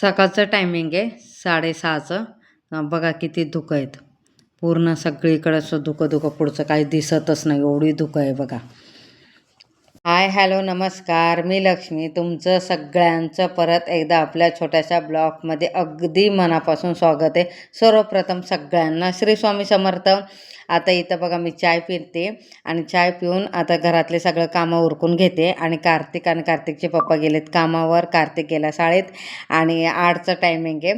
सकाळचं टायमिंग आहे साडेसहाचं. बघा किती धुकं आहेत. पूर्ण सगळीकडं असं धुकं धुकं पुढचं काही दिसतच नाही एवढी धुकं आहे बघा. हाय हॅलो नमस्कार. मी लक्ष्मी. तुमचं सगळ्यांचं परत एकदा आपल्या छोट्याशा ब्लॉगमध्ये अगदी मनापासून स्वागत आहे. सर्वप्रथम सगळ्यांना श्री स्वामी समर्थ. आता इथं बघा मी चाय पिते आणि चाय पिऊन आता घरातले सगळं कामं उरकून घेते. आणि कार्तिक आणि कार्तिकचे पप्पा गेलेत कामावर. कार्तिक गेला शाळेत. आणि आठचं टायमिंग आहे.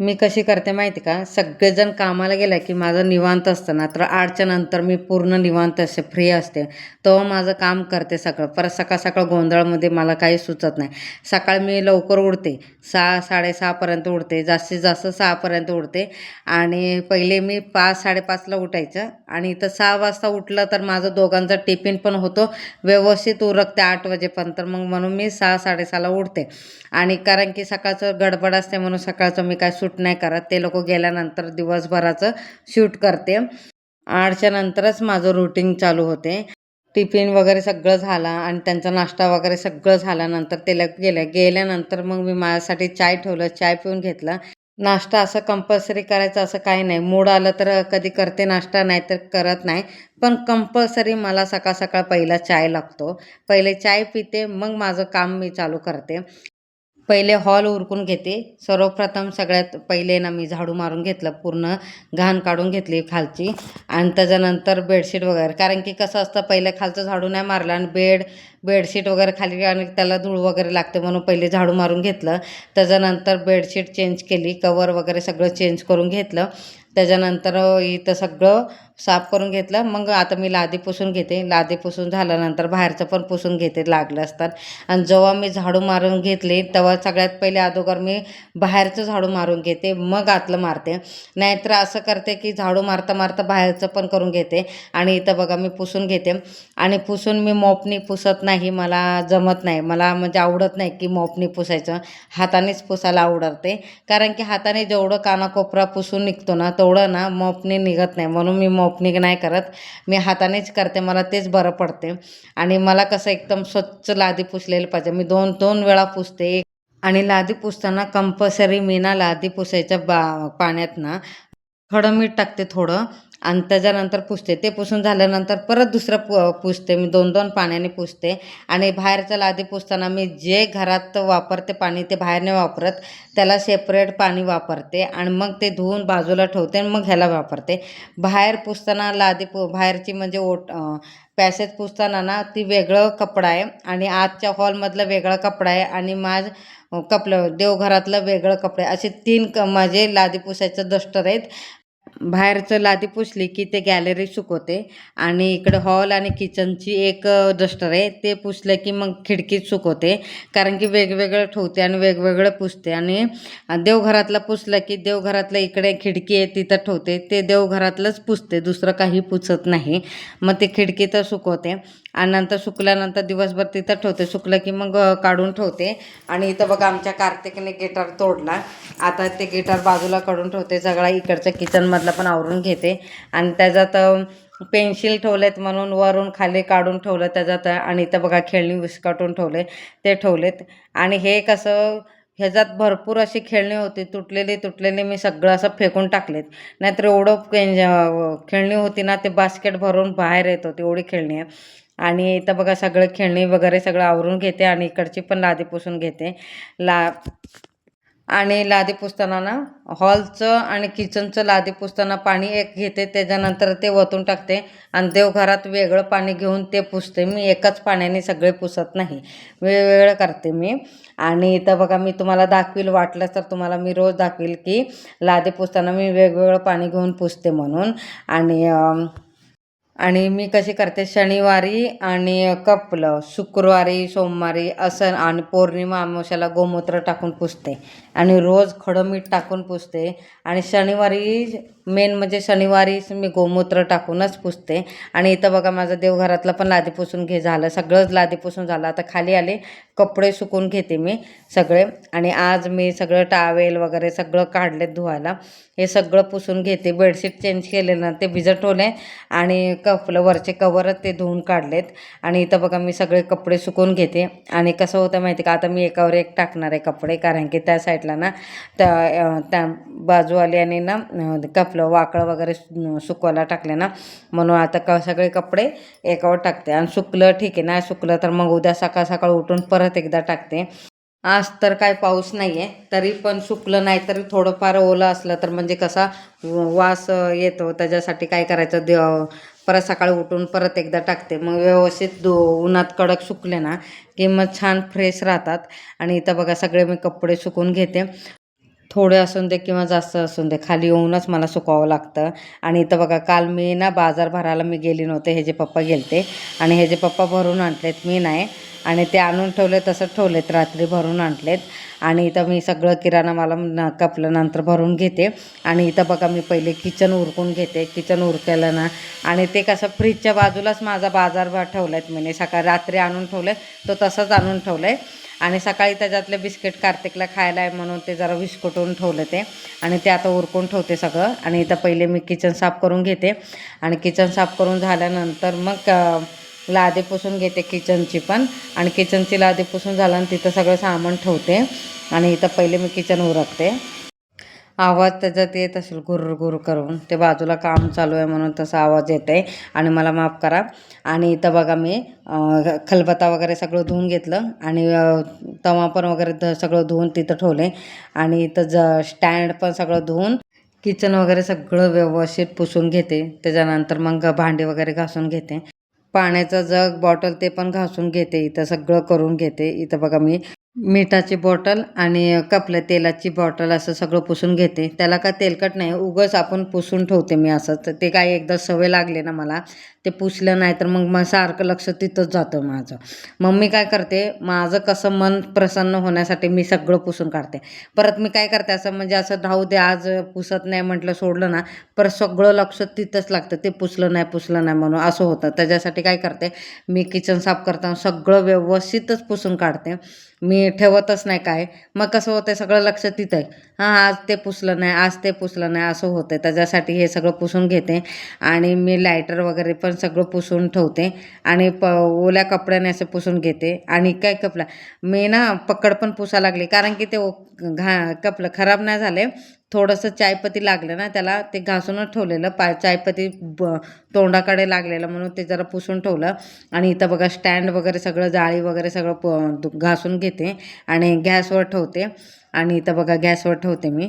मी कशी करते माहिती का? सगळेजण कामाला गेला की माझं निवांत असतं. ना तर आठच्या नंतर मी पूर्ण निवांत असते फ्री असते. तेव्हा माझं काम करते सगळं परत सकाळ सकाळ गोंधळामध्ये मला काही सुचत नाही. सकाळ मी लवकर उठते. सहा साडेसहापर्यंत उठते. जास्तीत जास्त सहापर्यंत उठते. आणि पहिले मी पाच साडेपाचला उठायचं. आणि इथं सहा वाजता उठलं तर माझं दोघांचा टिफिन पण होतो. व्यवस्थित उरकते आठ वाजेपर्यंत. मग म्हणून मी सहा साडेसहाला उठते. आणि कारण की सकाळचं गडबड असते म्हणून सकाळचं मी काय सुट शूट नाही करत. ते लोक गेल्यानंतर दिवसभराचं शूट करते. आठच्या नंतरच माझं रुटीन चालू होते. टिफिन वगैरे सगळं झालं आणि त्यांचा नाश्ता वगैरे सगळं झाल्यानंतर ते लग गेले. गेल्यानंतर मग मी माझ्यासाठी चाय ठेवलं चाय पिऊन घेतला. नाश्ता असं कंपल्सरी करायचं असं काही नाही. मूड आलं तर कधी करते नाश्ता नाही तर करत नाही. पण कंपल्सरी मला सकाळ सकाळ पहिला चाय लागतो. पहिले चाय पिते मग माझं काम मी चालू करते. पहिले हॉल उरकून घेते. सर्वप्रथम सगळ्यात पहिले ना मी झाडू मारून घेतलं पूर्ण घाण काढून घेतली खालची. आणि त्याच्यानंतर बेडशीट वगैरे. कारण की कसं असतं पहिले खालचं झाडू नाही मारलं आणि बेड बेडशीट वगैरे खाली आणि त्याला धूळ वगैरे लागते म्हणून पहिले झाडू मारून घेतलं. त्याच्यानंतर बेडशीट चेंज केली कवर वगैरे सगळं चेंज करून घेतलं. त्याच्यानंतर इथं सगळं साफ करून घेतलं. मग आता मी लादी पुसून घेते. लादी पुसून झाल्यानंतर बाहेरचं पण पुसून घेते लागलं असतात. आणि जेव्हा मी झाडू मारून घेतले तेव्हा सगळ्यात पहिले अगोदर मी बाहेरचं झाडू मारून घेते. मग आतलं मारते. नाहीतर असं करते की झाडू मारता मारता बाहेरचं पण करून घेते. आणि इथं बघा मी पुसून घेते. आणि पुसून मी मोपनी पुसत नाही. मला जमत नाही. मला म्हणजे आवडत नाही की मोपनी पुसायचं. हातानेच पुसायला आवडते. कारण की हाताने जेवढं कानाकोपरा पुसून निघतो ना तेवढं ना मोपनी निघत नाही. म्हणून मी मोप मोपनी नाही करत. मी हातानेच करते मला तेच बरं पडते. आणि मला कसं एकदम स्वच्छ लादी पुसलेलं पाहिजे. मी दोन दोन वेळा पुसते. आणि लादी पुसताना कंपल्सरी मी ना लादी पुसायच्या बा पाण्यात ना थोडं मीठ टाकते थोडं. आणि त्याच्यानंतर पुसते. ते पुसून झाल्यानंतर परत दुसरं पु पुसते. मी दोन दोन पाण्याने पुसते. आणि बाहेरचं लादी पुसताना मी जे घरात वापरते पाणी ते बाहेर नाही वापरत. त्याला सेपरेट पाणी वापरते आणि मग ते धुवून बाजूला ठेवते आणि मग ह्याला वापरते. बाहेर पुसताना लादी पु बाहेरची म्हणजे ओट पॅसेज पुसताना ना ती वेगळं कपडा आहे आणि आजच्या हॉलमधलं वेगळा कपडा आहे आणि माझ कपलं देवघरातलं वेगळं कपडे असे तीन क माझे लादी पुसायचं दस्टर आहेत. बाहेरचं लादी पुसली की ते गॅलरी सुकवते. आणि इकडं हॉल आणि किचनची एक डस्टर आहे. ते पुसलं की मग खिडकीत सुकवते. कारण की वेगवेगळं ठेवते आणि वेगवेगळं पुसते. आणि देवघरातलं पुसलं की देवघरातलं इकडे खिडकी आहे तिथं ठेवते. ते देवघरातलंच पुसते. दुसरं काही पुसत नाही. मग ते खिडकीतच सुकवते. आणि नंतर सुकल्यानंतर दिवसभर तिथं ठेवते. सुकलं की मग काढून ठेवते. आणि इथं बघा आमच्या कार्तिकने गिटार तोडला आता ते गिटार बाजूला काढून ठेवते. सगळा इकडच्या किचनमधला पण आवरून घेते. आणि त्याच्यात पेन्सिल ठेवलेत म्हणून वरून खाली काढून ठेवलं त्याच्यात. आणि इथं बघा खेळणी विस्कटून ठेवले ते ठेवलेत. आणि हे कसं ह्याच्यात भरपूर अशी खेळणी होती तुटलेली तुटलेली मी सगळं असं फेकून टाकलेत. नाहीतर एवढं पेन खेळणी होती ना ते बास्केट भरून बाहेर येत होती एवढी खेळणी. आहे आणि इथं बघा सगळं खेळणी वगैरे सगळं आवरून घेते आणि इकडची पण लादी पुसून घेते. ला आणि लादी पुसताना ना हॉलचं आणि किचनचं लादी पुसताना पाणी एक घेते त्याच्यानंतर ते वतून टाकते आणि देवघरात वेगळं पाणी घेऊन ते पुसते. मी एकाच पाण्याने सगळे पुसत नाही. वेगवेगळं करते मी. आणि इथं बघा मी तुम्हाला दाखवील वाटलं तर तुम्हाला मी रोज दाखवील की लादी पुसताना मी वेगवेगळं पाणी घेऊन पुसते म्हणून. आणि आणि मी कशी करते शनिवारी आणि कपलं शुक्रवारी सोमवारी असं आणि पौर्णिमा अमावस्याला गोमूत्र टाकून पुसते. आणि रोज खडं मीठ टाकून पुसते. आणि शनिवारी मेन म्हणजे शनिवारीच मी गोमूत्र टाकूनच पुसते. आणि इथं बघा माझं देवघरातलं पण लादी पुसून घे झालं. सगळंच लादी पुसून झालं. आता खाली आले कपडे सुकून घेते मी सगळे. आणि आज मी सगळं टावेल वगैरे सगळं काढले धुवायला. हे सगळं पुसून घेते. बेडशीट चेंज केलेलं ना ते भिजत ठेवले आणि कपलं वरचे कवरच ते धुवून काढलेत. आणि इथं बघा मी सगळे कपडे सुकून घेते. आणि कसं होतं माहिती का? आता मी एकावर एक टाकणार आहे कपडे कारण की त्या साईडला ना त्या त्या बाजूवाल्याने ना कपलं वाकळं वगैरे सुकवायला टाकले ना म्हणून आता क सगळे कपडे एकावर टाकते. आणि सुकलं ठीक आहे नाही सुकलं तर मग उद्या सकाळ सकाळ उठून परत एकदा टाकते. आज तर काय पाऊस नाही आहे तरी पण सुकलं नाही तरी थोडंफार ओलं असलं तर म्हणजे कसा वास येतो. त्याच्यासाठी काय करायचं? दे परत सकाळी उठून परत एकदा टाकते. मग व्यवस्थित दो उन्हात कडक सुकले ना की मग छान फ्रेश राहतात. आणि इथं बघा सगळे मी कपडे सुकून घेते. थोडे असून दे किंवा जास्त असून दे खाली येऊनच मला सुकावं लागतं. आणि इथं बघा काल मी ना बाजार भरायला मी गेली नव्हते हे जे पप्पा गेलते. आणि हे जे पप्पा भरून आणलेत मी नाही. आणि ते आणून ठेवले तसंच ठेवलेत रात्री भरून आणलेत. आणि इथं मी सगळं किराणा मला न कपलं नंतर भरून घेते. आणि इथं बघा मी पहिले किचन उरकून घेते किचन उरकेलं ना. आणि ते कसं फ्रीजच्या बाजूलाच माझा बाजार भर ठेवला आहेत मी सकाळी रात्री आणून ठेवलं तो तसंच आणून ठेवलं आहे आणि सकाळी त्याच्यातले बिस्किट कार्तिकला खायला आहे म्हणून ते जरा विस्कटून ठेवलं ते. आणि ते आता उरकून ठेवते सगळं. आणि इथं पहिले मी किचन साफ करून घेते. आणि किचन साफ करून झाल्यानंतर मग लादी पुसून घेते किचनची पण. आणि किचनची लादी पुसून झालं तिथं सगळं सामान ठेवते. आणि इथं पहिले मी किचन उरकते. आवाज त्याच्यात येत असेल गुर गुर करून. ते बाजूला काम चालू आहे म्हणून तसा आवाज येत आहे आणि मला माफ करा. आणि इथं बघा मी खलबता खलबत्ता वगैरे सगळं धुवून घेतलं. आणि तवा पण वगैरे ध- सगळं धुवून तिथं ठेवले. आणि इथं ज स्टँड पण सगळं धुवून किचन वगैरे सगळं व्यवस्थित पुसून घेते. त्याच्यानंतर मग भांडी वगैरे घासून घेते. पाण्याचं जग बॉटल ते पण घासून घेते. इथं सगळं करून घेते. इथं बघा मी मिठाची बॉटल आणि कपल्या तेलाची बॉटल असं सगळं पुसून घेते. त्याला का तेलकट नाही उगंच आपण पुसून ठेवते मी असं. तर ते काय एकदा सवय लागली ना मला ते पुसलं नाही तर मग मग सारखं लक्ष तिथंच जातं माझं. मग मी काय करते माझं कसं मन प्रसन्न होण्यासाठी मी सगळं पुसून काढते. परत मी काय करते असं म्हणजे असं धावू दे आज पुसत नाही म्हटलं सोडलं ना परत सगळं लक्ष तिथंच लागतं. ते पुसलं नाही पुसलं नाही म्हणून असं होतं. त्याच्यासाठी काय करते मी किचन साफ करताना सगळं व्यवस्थितच पुसून काढते. मी ठेवतच नाही काय. मग कसं होतं सगळं लक्ष तिथं आहे हां आज ते पुसलं नाही आज ते पुसलं नाही असं होतं त्याच्यासाठी हे सगळं पुसून घेते आणि मी लायटर वगैरे पण सगळं पुसून ठेवते आणि प ओल्या कपड्याने असं पुसून घेते. आणि काय कपला मी ना पकड पण पुसा लागली कारण की ते ओ- घा कपलं खराब नाही झाले. थोडंसं चायपत्ती लागलं ना त्याला ते घासूनच ठेवलेलं. पा चायपत्ती ब तोंडाकडे लागलेलं म्हणून ते जरा पुसून ठेवलं. आणि इथं बघा स्टँड वगैरे सगळं जाळी वगैरे सगळं प घासून घेते. आणि गॅसवर ठेवते. आणि इथं बघा गॅसवर ठेवते मी.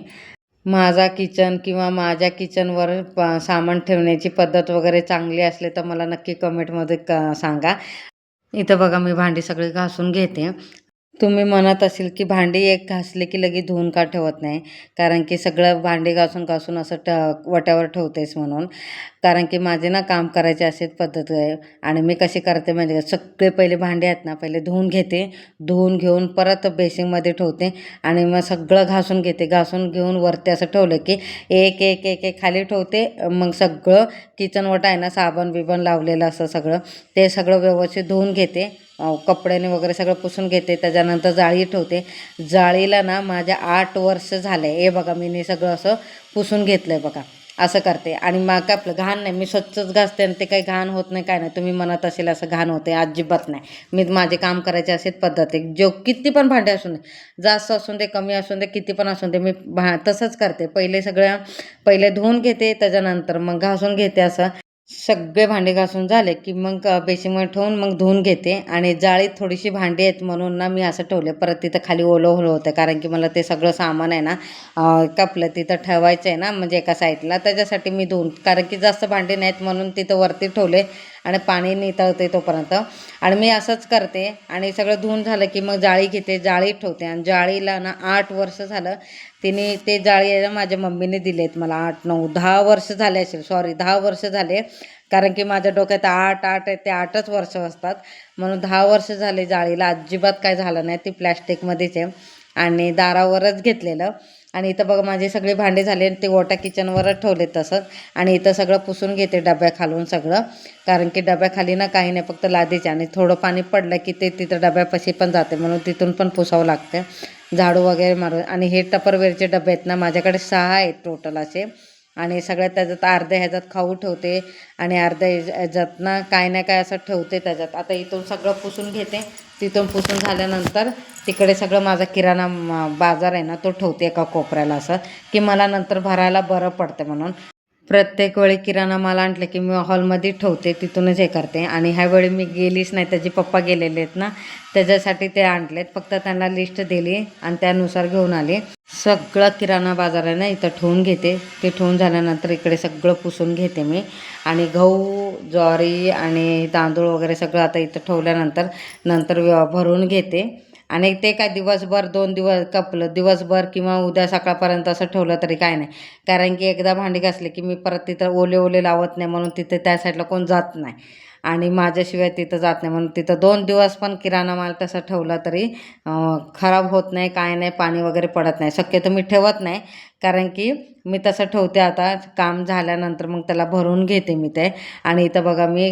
माझा किचन किंवा माझ्या किचनवर प सामान ठेवण्याची पद्धत वगैरे चांगली असली तर मला नक्की कमेंटमध्ये क सांगा. इथं बघा मी भांडी सगळी घासून घेते. तुम्ही म्हणत असेल की भांडी एक घासले की लगेच धुवून का ठेवत नाही? कारण की सगळं भांडी घासून घासून असं ट वट्यावर ठेवतेस म्हणून. कारण की माझे ना काम करायचे असेच पद्धत आहे आणि मी कशी करते म्हणजे सगळे पहिले भांडे आहेत ना पहिले धुवून घेते धुवून घेऊन परत बेसिंगमध्ये ठेवते आणि मग सगळं घासून घेते. घासून घेऊन वरती असं ठेवलं की एक एक एक एक खाली ठेवते मग सगळं किचनवट आहे ना साबण बिबण लावलेलं असं सगळं ते सगळं व्यवस्थित धुवून घेते. कपड्याने वगैरे सगळं पुसून घेते त्याच्यानंतर जाळी ठेवते. जाळीला ना माझ्या आठ वर्ष झाले. हे बघा मी सगळं असं पुसून घेतलं आहे बघा. असं करते. आणि मग काय आपलं घाण नाही. मी स्वच्छच घासते आणि ते काही घाण होत नाही काय नाही. तुम्ही म्हणत असेल असं घाण होते अजिबात नाही. मी माझे काम करायचे असेच पद्धत आहे. जो किती पण भांडे असून दे जास्त असून दे कमी असून दे किती पण असून दे मी भा तसंच करते. पहिले सगळं पहिले धुवून घेते त्याच्यानंतर मग घासून घेते असं. सगळे भांडे घासून झाले की मग बेसिंगमध्ये ठेवून मग धुवून घेते आणि जाळीत थोडीशी भांडी आहेत म्हणून ना मी असं ठेवले. परत तिथं खाली ओलं ओलं होतं. कारण की मला ते सगळं सामान आहे ना कपलं तिथं ठेवायचं आहे ना म्हणजे एका साईडला. त्याच्यासाठी मी धुवून कारण की जास्त भांडी नाहीत म्हणून तिथं वरती ठेवले. आणि पाणी नितळते तोपर्यंत. आणि मी असंच करते आणि सगळं धुवून झालं की मग जाळी घेते जाळी ठेवते. आणि जाळीला ना आठ वर्ष झालं तिने ते जाळी माझ्या मम्मीने दिलेत मला आठ नऊ दहा वर्ष झाले असेल. सॉरी दहा वर्ष झाले. कारण की माझ्या डोक्यात आठ आठ आहे ते आठच वर्ष असतात. म्हणून दहा वर्ष झाले जाळीला. अजिबात काय झालं नाही. ती प्लॅस्टिकमध्येच आहे. आणि दारावरच घेतलेलं. आणि इथं बघा माझे सगळे भांडे झाले ते ओटा किचनवरच ठेवले तसंच. आणि इथं सगळं पुसून घेते डब्या खालून सगळं. कारण की डब्याखाली ना काही नाही फक्त लादीचे आणि थोडं पाणी पडलं की ते तिथं डब्यापाशी पण जाते. म्हणून तिथून पण पुसावं लागतं. झाडू वगैरे मारून आणि हे टपरवेअरचे डबे आहेत ना माझ्याकडे सहा आहेत टोटल असे. आणि सगळ्यात त्याच्यात अर्ध्या ह्याच्यात खाऊ ठेवते आणि अर्ध्या ह्याच्यात ना काय ना काय असं ठेवते त्याच्यात. आता इथून सगळं पुसून घेते. तिथून पुसून झाल्यानंतर तिकडे सगळं माझा किराणा बाजार आहे ना तो ठेवते एका कोपऱ्याला असं की मला नंतर भरायला बरं पडते म्हणून. प्रत्येक वेळी किराणा माल आणलं की मी हॉलमध्ये ठेवते तिथूनच हे करते. आणि ह्यावेळी मी गेलीच नाही त्याचे पप्पा गेलेले आहेत ना त्याच्यासाठी ते आणलेत. फक्त त्यांना लिस्ट दिली आणि त्यानुसार घेऊन आले. सगळं किराणा बाजार आहे ना इथं ठेवून घेते. ते ठेवून झाल्यानंतर इकडे सगळं पुसून घेते मी. आणि गहू ज्वारी आणि तांदूळ वगैरे सगळं आता इथं ठेवल्यानंतर नंतर व्य- भरून घेते. आणि ते काय दिवसभर दोन दिवस कपलं दिवसभर किंवा उद्या सकाळपर्यंत असं ठेवलं तरी काय नाही. कारण की एकदा भांडी घासली की मी परत तिथं ओले ओले लावत नाही म्हणून तिथे त्या साईडला कोण जात नाही. आणि माझ्याशिवाय तिथं जात नाही. म्हणून तिथं दोन दिवस पण किराणा माल तसा ठेवला तरी खराब होत नाही काय नाही पाणी वगैरे पडत नाही. शक्यतो मी ठेवत नाही. कारण की मी तसं ठेवते आता काम झाल्यानंतर मग त्याला भरून घेते मी ते. आणि इथं बघा मी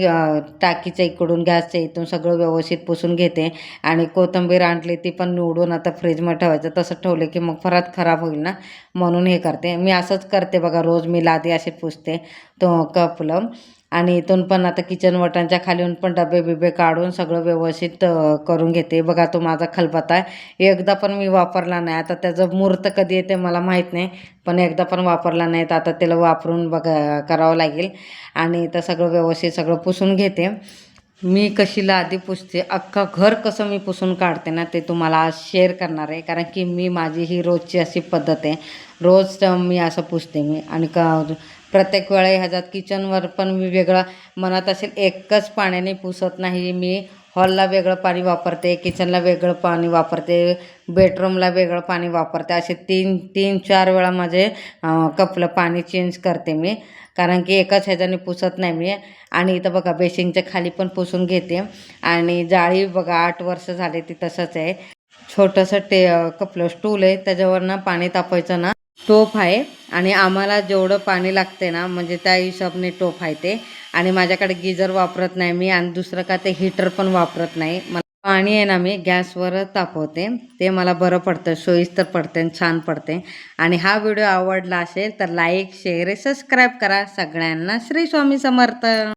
टाकीच्या इकडून गॅसच्या इथून सगळं व्यवस्थित पुसून घेते. आणि कोथिंबीर आणली ती पण निवडून आता फ्रीजमध्ये ठेवायचं. तसं ठेवलं की मग परत खराब होईल ना? म्हणून हे करते. मी असंच करते बघा रोज मी लादी असे पुसते तो कपलं. आणि इथून पण आता किचन वटांच्या खालीहून पण डबे बिबे काढून सगळं व्यवस्थित करून घेते. बघा तो माझा खलबत्ता आहे. एकदा पण मी वापरला नाही. आता त्याचं मूर्त कधी येते मला माहीत नाही पण एकदा पण वापरला नाही तर आता त्याला वापरून बघा करावं लागेल. आणि इथं सगळं व्यवस्थित सगळं पुसून घेते. मी कशीला आधी पुसते अख्खा घर कसं मी पुसून काढते ना ते तुम्हाला आज शेअर करणार आहे. कारण की मी माझी ही रोजची अशी पद्धत आहे. रोज मी असं पुसते मी. आणि का प्रत्येक वेळा ह्याच्यात किचनवर पण मी वेगळं मनात असेल एकच पाण्याने पुसत नाही. मी हॉलला वेगळं पाणी वापरते किचनला वेगळं पाणी वापरते बेडरूमला वेगळं पाणी वापरते. असे तीन तीन चार वेळा माझे कपलं पाणी चेंज करते मी. कारण की एकाच ह्याच्याने पुसत नाही मी. आणि इथं बघा बेसिंगच्या खाली पण पुसून घेते. आणि जाळी बघा आठ वर्ष झाले ती तसंच आहे. छोटंसं टे कपलं स्टूल आहे त्याच्यावर ना पाणी तापायचं ना. टोप आहे आणि आम्हाला जेवढं पाणी लागते ना म्हणजे त्या हिशोबाने टोप आहे ते. आणि माझ्याकडे गिजर वापरत नाही मी आणि दुसरं का ते हीटर पण वापरत नाही. मला पाणी आहे ना मी गॅसवर तापवते. ते मला बरं पडतं सोयीस्तर पडते आणि छान पडते आणि हा व्हिडिओ आवडला असेल तर लाईक शेअर सबस्क्राईब करा. सगळ्यांना श्री स्वामी समर्थ.